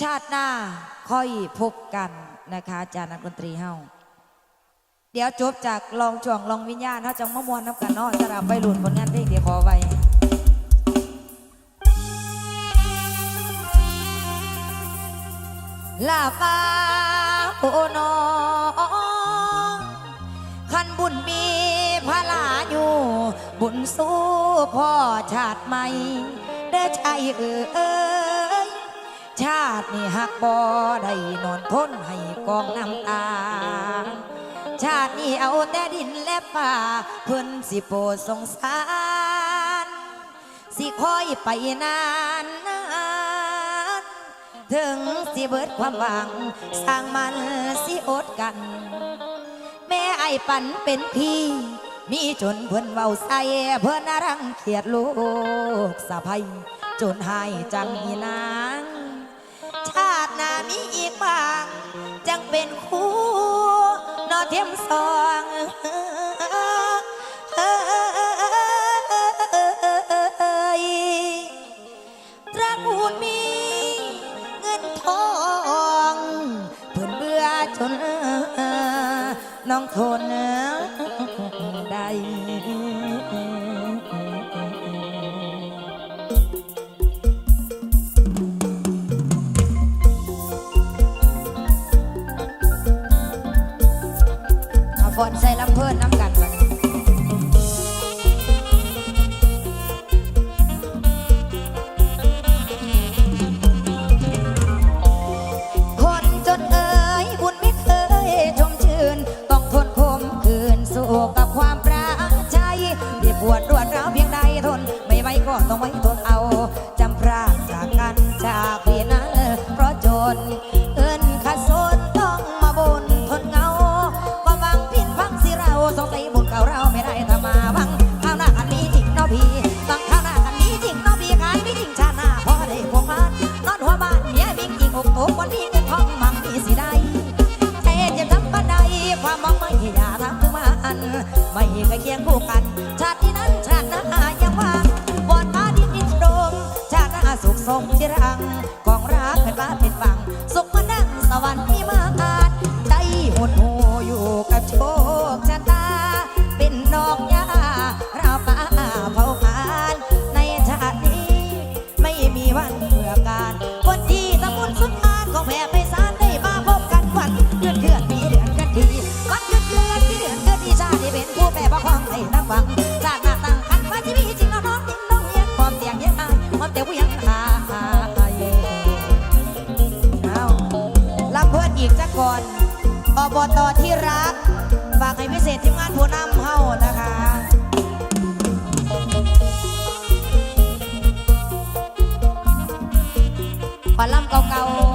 ชาติหน้าค่อยพบกันนะคะอาจารย์นักดนตรีเฮาเดี๋ยวจบจากลองจ่วงลองวิญญาณเฮาจังมะมวนน้ำกันนอสำหรับไปหลุดผลงานเพลงเดี๋ยวขอไว้ลาปาโอนองขันบุญมีพลาอยู่ บุญสู้พ่อชาติใหม่ได้ใจเออ ชาตินี่หักบ่ได้นอนทนให้กองน้ำตา ชาตินี่เอาแต่ดินและป่าเพิ่นสิโปสงสาร สิคอยไปนานนานถึงสิเบิดความหวัง สร้างมันสิอดกัน แม่ไอปันเป็นพี่ มีจนเพื่นเว้าใส่เพื่อนรังเขียดลูกสะพายจนหายจังหีนาง จังเป็นคู่นอเทียมสองตระกูลมีเงินทองเพื่นเบื่อจนน้องทนได้ อนใส่ลำเพิ่นน้ำกัน อลำเก่าๆ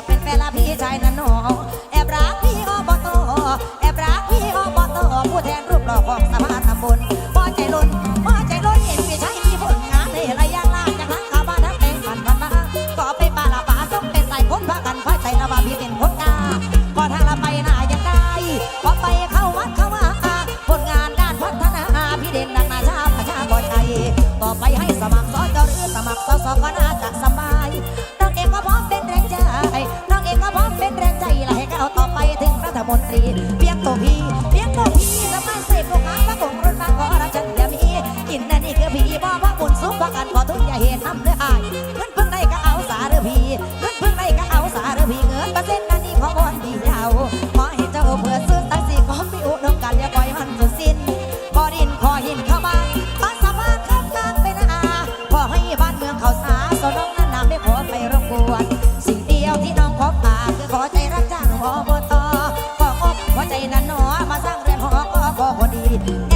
ากเป็นแฟนละพี่ชายนั่น้องแอบรักพี่อบต มนตรีเพียงตัวพี่ it.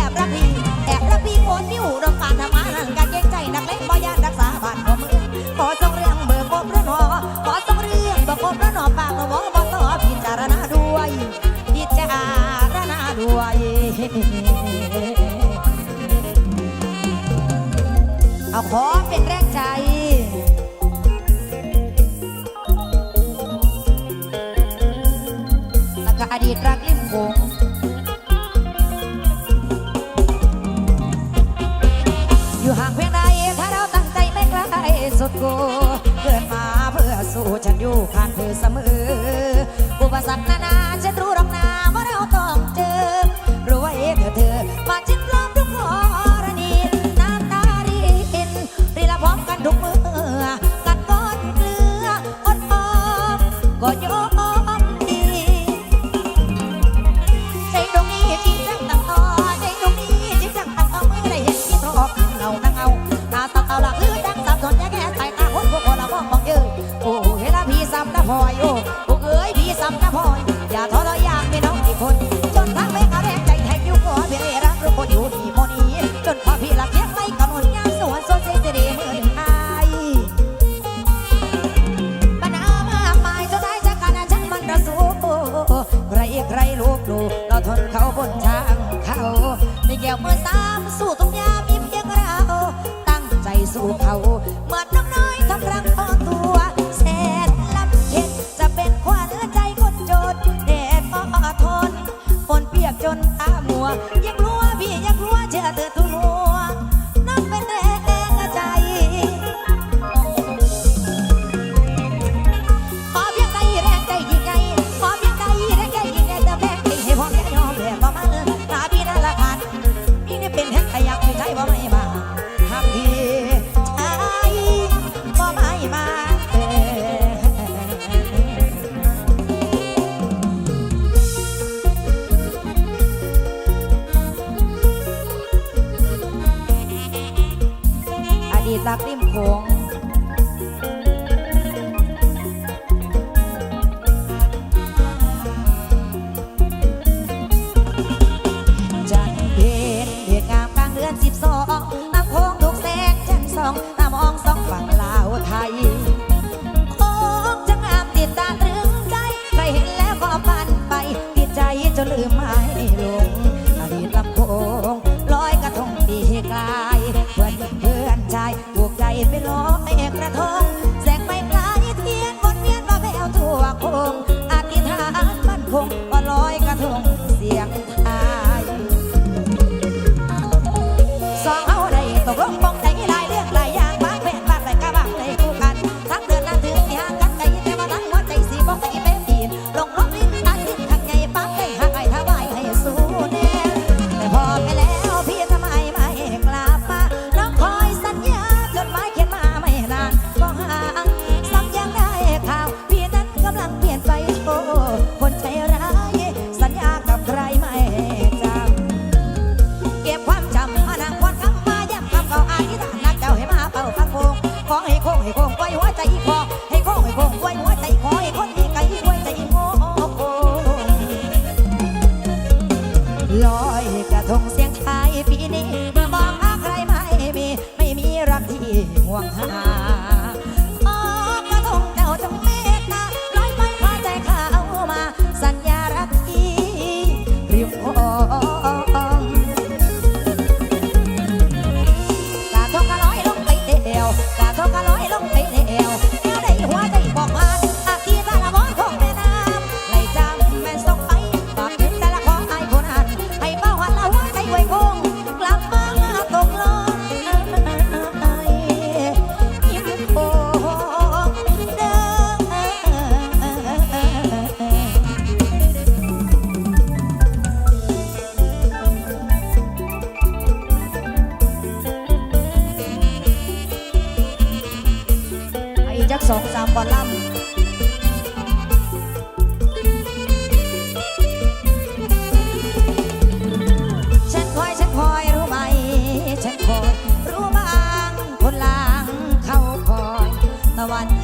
กูเกิดมาเพื่อสู้ฉันอยู่ข้างเธอเสมออุปสรรคนานาฉัน le บอกหาใครไม่มี ไม่มีรักที่ห่วงหา рисовать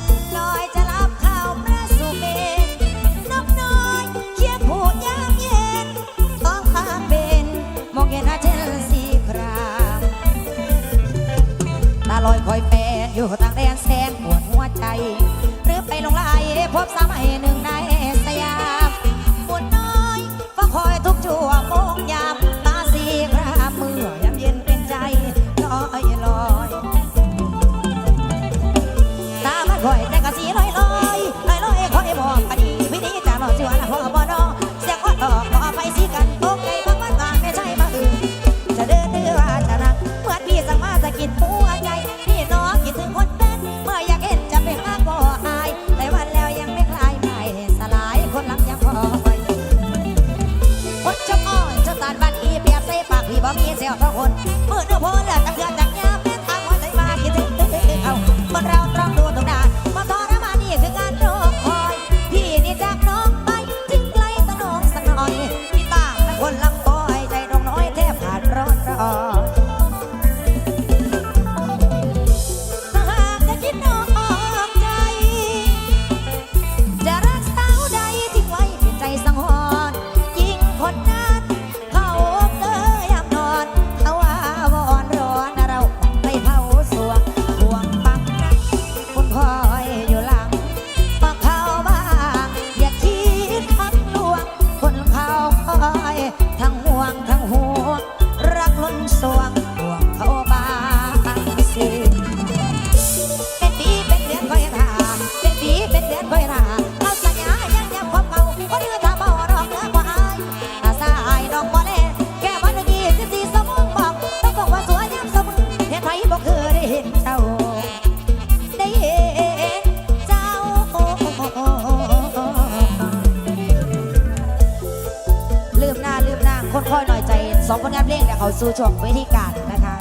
วิธีกาดนะคะ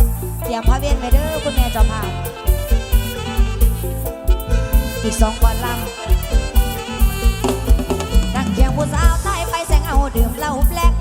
เตรียมพระเวียนไปเด้อคุณแม่เจ้าภาพอีกสองก่อนลำนั่งเคียงผู้สาวใต้ไปแสงเอาดื่มเหล้าแบล็ก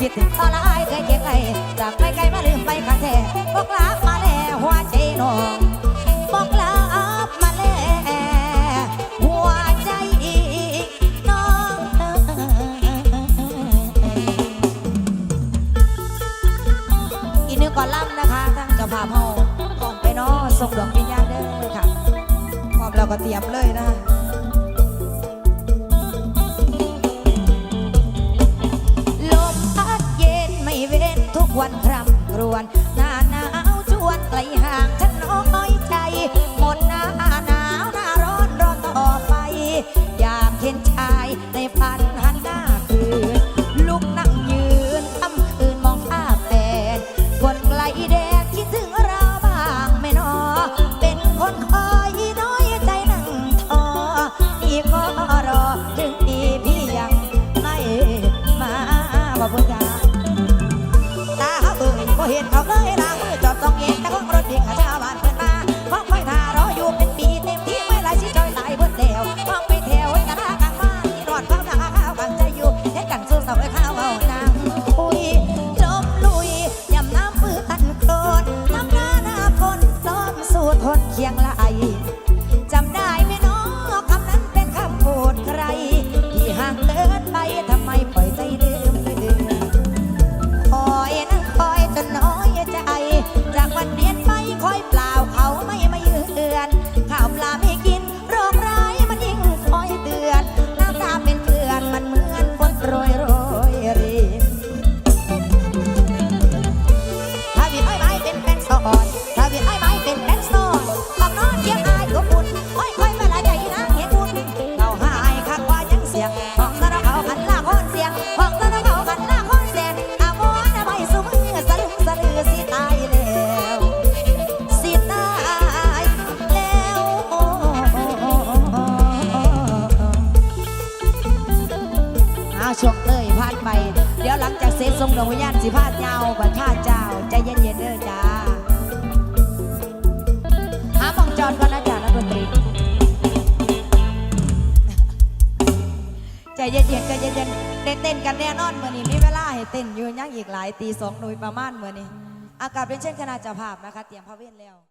คิดถึงตอนละายเคยเจ็บไอจากไปไกลมาลืมไปคาแท้บอกลามาแล้วหัวใจน้องบอกลามาแล้วหัวใจน้องเอออีนึกก่อนล่ำนะคะทั้งเจ้าภาพเฮาขอนไปนอส่งดอกวิญญาณเด้อค่ะพร้อมเราก็เตรียมเลยนะคะ one. เห็ดเอาเอ ดวงวิญญาณสิพาดยาวบัดพาดเจ้า ใจเย็นเย็นเด้อจ้า หาหองจอดก่อนนะจ้านักดนตรี ใจเย็นเย็นใจเย็นๆได้เต้นกันแน่นอนเมื่อนี้มีเวลาให้เต้นยู่ยังอีกหลายตีสองโดยประมาณเมื่อนี้ อากาศเป็นเช่นขนาดจะาภาพนะคะ เตรียมพระเวทแล้ว